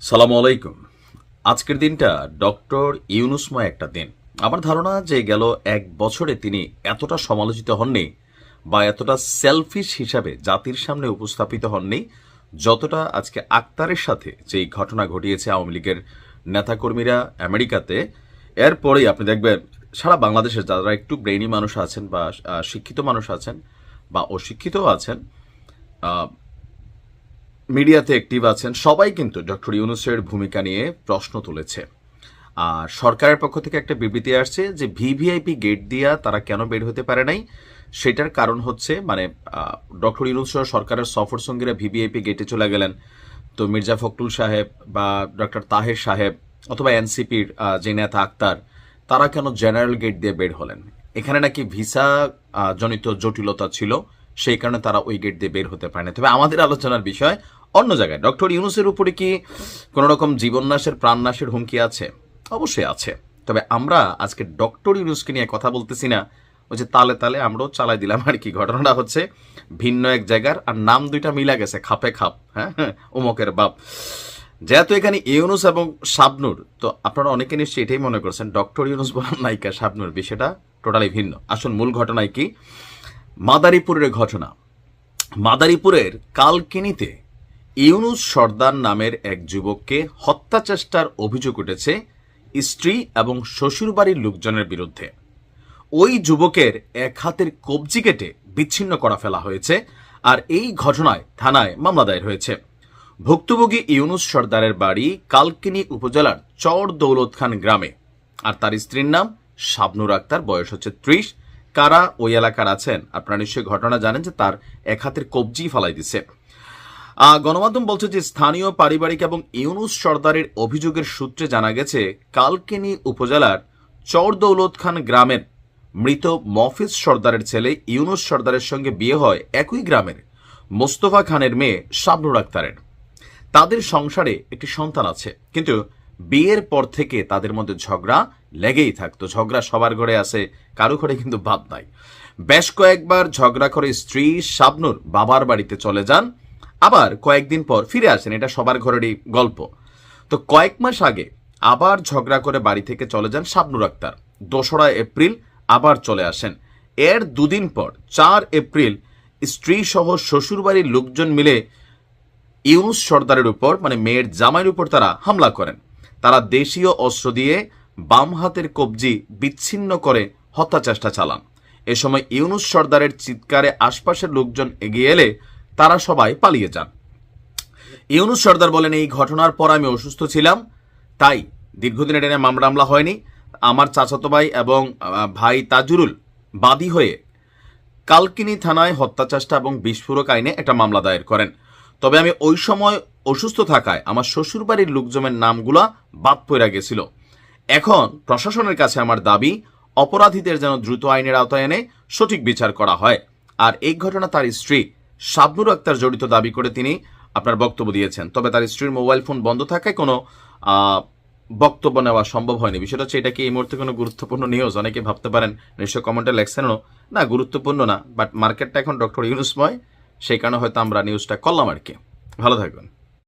সালাম আলাইকুম। আজকের দিনটা ডক্টর ইউনুসময় একটা দিন। আমার ধারণা যে গেল এক বছরে তিনি এতটা সমালোচিত হননি বা এতটা সেলফিশ হিসাবে জাতির সামনে উপস্থাপিত হননি যতটা আজকে আক্তারের সাথে যেই ঘটনা ঘটিয়েছে আওয়ামী লীগের নেতাকর্মীরা আমেরিকাতে। এরপরেই আপনি দেখবেন সারা বাংলাদেশের যারা একটু ব্রেইনি মানুষ আছেন বা শিক্ষিত মানুষ আছেন বা অশিক্ষিতও আছেন মিডিয়াতে অ্যাক্টিভ আছেন, সবাই কিন্তু ডক্টর ইউনুসের ভূমিকা নিয়ে প্রশ্ন তুলেছে। আর সরকারের পক্ষ থেকে একটা বিবৃতি আসছে যে ভিভিআইপি গেট দিয়া তারা কেন বের হতে পারে নাই? সেটার কারণ হচ্ছে মানে ডক্টর ইউনুস সরকারের সফর সঙ্গীরা ভিভিআইপি গেটে চলে গেলেন। তো মির্জা ফখরুল সাহেব বা ডক্টর তাহের সাহেব অথবা এনসিপির যে নেতা আক্তার, তারা কেন জেনারেল গেট দিয়ে বের হলেন? এখানে নাকি ভিসা জনিত জটিলতা ছিল। সেই কারণে তারা ওই গেট দিয়ে বের হতে পারে না। তবে আমাদের আলোচনার বিষয় অন্য জায়গায়। ডক্টর ইউনুসের উপরে কি কোনো রকম জীবননাশের, প্রাণনাশের হুমকি আছে? অবশ্যই আছে। তবে আমরা আজকে ডক্টর ইউনুসকে নিয়ে কথা বলতেছি না। ওই যে তালে তালে আমরাও চালাই দিলাম আর কি। ঘটনাটা হচ্ছে ভিন্ন এক জায়গার আর নাম দুইটা মিলা গেছে, খাপে খাপ হ্যাঁ? উমকের বাপ। যেহেতু এখানে ইউনুস এবং শাবনুর, তো আপনারা অনেকে নিশ্চয়ই এটাই মনে করছেন, ডক্টর ইউনুস বনাম নায়িকা, শাবনুর বিষয়টা টোটালি ভিন্ন। আসুন, মূল ঘটনায় কি? মাদারীপুরের ঘটনা। মাদারীপুরের কালকিনিতে ইউনুস সর্দার নামের এক যুবককে হত্যা চেষ্টার অভিযোগ উঠেছে স্ত্রী এবং শ্বশুরবাড়ির লোকজনের বিরুদ্ধে। ওই যুবকের এক হাতের কবজি কেটে বিচ্ছিন্ন করা ফেলা হয়েছে আর এই ঘটনায় থানায় মামলা দায়ের হয়েছে। ভুক্তভোগী ইউনুস সর্দারের বাড়ি কালকিনি উপজেলার চর দৌলত খান গ্রামে। আর তার স্ত্রীর নাম শাবনুর আক্তার, বয়স হচ্ছে ত্রিশ। কারা ওই এলাকার আছেন? আপনারা নিশ্চয়ই ঘটনা জানেন যে তার এক হাতের কবজি ফালাই দিছে। গণমাধ্যম বলছে যে স্থানীয় পারিবারিক এবং ইউনুস সর্দারের অভিযোগের সূত্রে জানা গেছে, কালকিনি উপজেলার চরদৌলত খান গ্রামের মৃত মফিজ সর্দারের ছেলে ইউনুস সর্দারের সঙ্গে বিয়ে হয় একই গ্রামের মোস্তফা খানের মেয়ে শাবনুর আক্তারের। তাদের সংসারে একটি সন্তান আছে। কিন্তু বিয়ের পর থেকে তাদের মধ্যে ঝগড়া লেগেই থাকতো। ঝগড়া সবার ঘরে আছে, কারও ঘরে কিন্তু বাদ নাই। বেশ কয়েকবার ঝগড়া করে স্ত্রী শাবনুর বাবার বাড়িতে চলে যান। আবার কয়েকদিন পর ফিরে আসেন, এটা সবার ঘরেরই গল্প। তো কয়েক মাস আগে আবার ঝগড়া করে বাড়ি থেকে চলে যান শাবনুর আক্তার। দোসরা এপ্রিল আবার চলে আসেন। এর দুদিন পর, চার এপ্রিল স্ত্রী সহ শ্বশুরবাড়ির লোকজন মিলে ইউনুস সর্দারের উপর মানে মেয়ের জামাইয়ের উপর তারা হামলা করেন। তারা দেশীয় অস্ত্র দিয়ে বাম হাতের কবজি বিচ্ছিন্ন করে হত্যা চেষ্টা চালান। এ সময় ইউনুস সর্দারের চিৎকারে আশপাশের লোকজন এগিয়ে এলে তারা সবাই পালিয়ে যান। ইউনুস সর্দার বলেন, এই ঘটনার পর আমি অসুস্থ ছিলাম, তাই দীর্ঘদিন এটা নিয়ে মামলা মামলা হয়নি। আমার চাচাতো ভাই এবং ভাই তাজুরুল বাদী হয়ে কালকিনি থানায় হত্যা চেষ্টা এবং বিস্ফোরক আইনে একটা মামলা দায়ের করেন। তবে আমি ওই সময় অসুস্থ থাকায় আমার শ্বশুরবাড়ির লোকজনের নামগুলা বাদ পড়ে গেছিল। এখন প্রশাসনের কাছে আমার দাবি, অপরাধীদের যেন দ্রুত আইনের আওতায় এনে সঠিক বিচার করা হয়। আর এই ঘটনা তার স্ত্রী শাবনুর আক্তার জড়িত দাবি করে তিনি আপনার বক্তব্য দিয়েছেন। তবে তার স্ত্রীর মোবাইল ফোন বন্ধ থাকায় কোনো বক্তব্য নেওয়া সম্ভব হয়নি। বিষয়টা হচ্ছে এটা কি এই মুহূর্তে কোনো গুরুত্বপূর্ণ নিউজ অনেকে ভাবতে পারেন নিশ্চয় কমেন্টে লেখছেনও না, গুরুত্বপূর্ণ না বাট মার্কেটটা এখন ডক্টর ইউনুসময়, সেই কারণে হয়তো আমরা নিউজটা করলাম আর কি। ভালো থাকবেন।